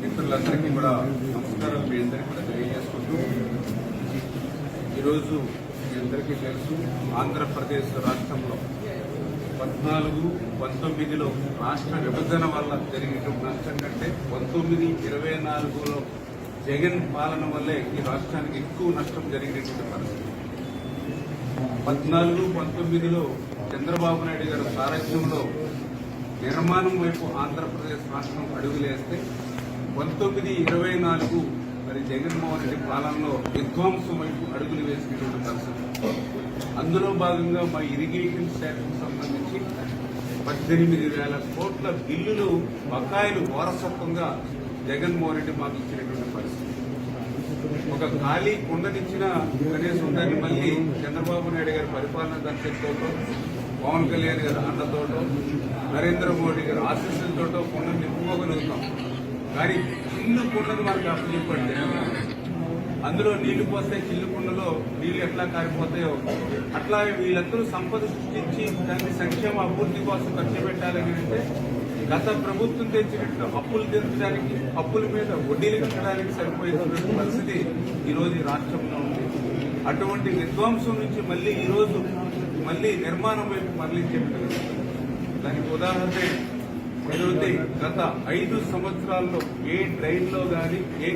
మిత్రులందరికీ కూడా నమస్కారాలు. మీ అందరికీ కూడా తెలియజేసుకుంటూ ఈరోజు మీ అందరికీ తెలుసు ఆంధ్రప్రదేశ్ రాష్ట్రంలో పద్నాలుగు పంతొమ్మిదిలో రాష్ట్ర విభజన వల్ల జరిగినటువంటి నష్టం కంటే పంతొమ్మిది ఇరవై నాలుగులో జగన్ పాలన వల్లే ఈ రాష్ట్రానికి ఎక్కువ నష్టం జరిగినటువంటి పరిస్థితి. పద్నాలుగు పంతొమ్మిదిలో చంద్రబాబు నాయుడు గారి సారథ్యంలో నిర్మాణం వైపు ఆంధ్రప్రదేశ్ రాష్ట్రం అడుగులేస్తే పంతొమ్మిది ఇరవై నాలుగు మరి జగన్మోహన్ రెడ్డి పాలనలో విధ్వంసం వైపు అడుగులు వేసినటువంటి పరిస్థితి. అందులో భాగంగా మా ఇరిగేషన్ శాఖకు సంబంధించి పద్దెనిమిది వేల కోట్ల బిల్లులు బకాయిలు వారసత్వంగా జగన్మోహన్ రెడ్డి మాకు ఇచ్చినటువంటి పరిస్థితి. ఒక ఖాళీ కుండనిచ్చిన కనీసం దాన్ని మళ్ళీ చంద్రబాబు నాయుడు గారి పరిపాలన దర్శకతోటో పవన్ కళ్యాణ్ గారి అండతోటో నరేంద్ర మోడీ గారి ఆశీస్సులతోటో కుండను నింపుకోగలుగుతాం కానీ చిన్న కుండను మనకి అప్పచెప్పండి అందులో నీళ్ళు పోస్తే చిల్లు కుండలో నీళ్ళు ఎట్లా కారిపోతాయో అట్లా వీళ్ళందరూ సంపద సృష్టించి దాన్ని సంక్షేమ అభివృద్ధి కోసం ఖర్చు పెట్టాలని అంటే గత ప్రభుత్వం తెచ్చినట్టు అప్పులు తీర్చడానికి అప్పుల మీద వడ్డీలు కట్టడానికి సరిపోయేటువంటి పరిస్థితి ఈరోజు రాష్ట్రంలో ఉంది. అటువంటి విధ్వంసం నుంచి మళ్ళీ ఈరోజు మళ్ళీ నిర్మాణం వైపు మరలించేట్టు దానికి ఉదాహరణ ఏదైతే గత ఐదు సంవత్సరాల్లో ఏ ట్రైన్లో కానీ ఏ